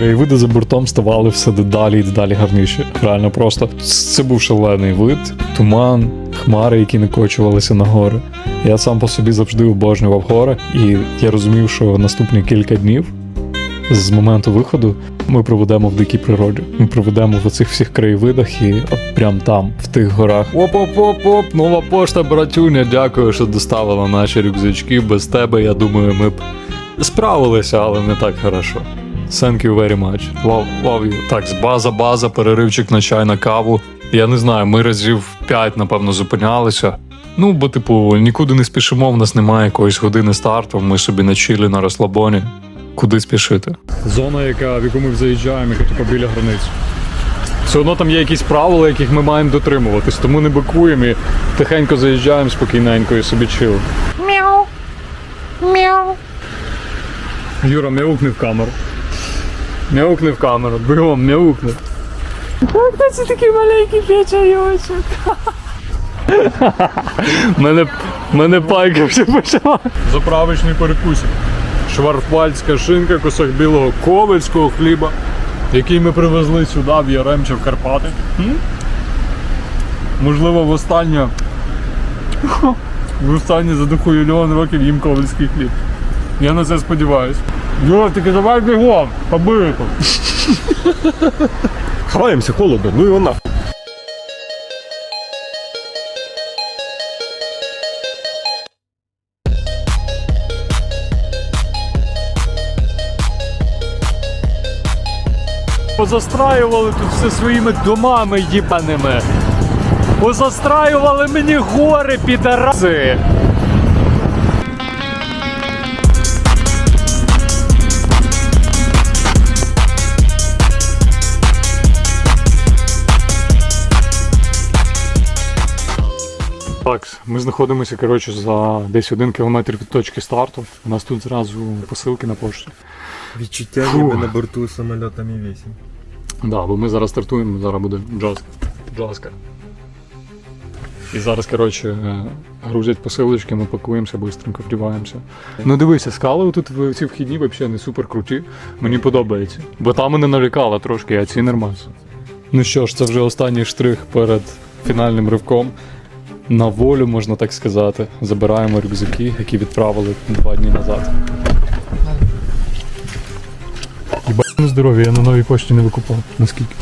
краєвиди за бортом ставали все дедалі і дедалі гарніші. Реально просто це був шалений вид, туман, хмари, які накочувалися на гори. Я сам по собі завжди обожнював гори, і я розумів, що наступні кілька днів з моменту виходу ми проведемо в дикій природі. Ми проведемо в оцих всіх краєвидах і от прям там, в тих горах. Оп-оп-оп-оп, нова пошта, братюня. Дякую, що доставила наші рюкзачки. Без тебе, я думаю, ми б справилися, але не так хорошо. Thank you very much. Love, love you. Так, з база, база, переривчик на чай на каву. Я не знаю, ми разів 5, напевно, зупинялися. Ну, бо, типу, нікуди не спішимо, в нас немає якоїсь години старту, ми собі на чилі на розслабоні. Куди спішити? Зона, яка, в яку ми заїжджаємо, яка типу біля границь. Все одно там є якісь правила, яких ми маємо дотримуватись, тому не бикуємо і тихенько заїжджаємо спокійненько і собі чил. Мяу. Мяу. Юра, мяукни в камеру. Мяукни в камеру, бігом, мяукни. Хто це такий маленький печайочок? Мене, мене пайка вже почала. Заправочний перекусик. Шварфвальська шинка, кусок білого ковальського хліба, який ми привезли сюди, в Яремче, в Карпати. М? Можливо, востаннє. Востаннє за духу мільйон років їм ковальський хліб. Я на це сподіваюсь. Юра, тільки давай бігом, побили тут. Ховаємося, холодно, ну і вона. Позастраювали тут все своїми домами їбаними. Позастраювали мені гори, підараси. Так, ми знаходимося коротше, за десь один кілометр від точки старту. У нас тут зразу посилки на пошті. Відчуття Фу. ніби на борту самольота Мі-8. Да, бо ми зараз стартуємо, зараз буде джазка. Джазка. І зараз, коротше, е, грузять посилочки, ми пакуємося, швидко вдіваємося. Ну дивися, скали тут в ці вхідні взагалі не супер круті. Мені подобається. Бо там мене налякало трошки, а ці нормально. Ну що ж, це вже останній штрих перед фінальним ривком. На волю, можна так сказати. Забираємо рюкзаки, які відправили два дні назад. Єбать здоров'я, я на новій пошті не викупав. Наскільки?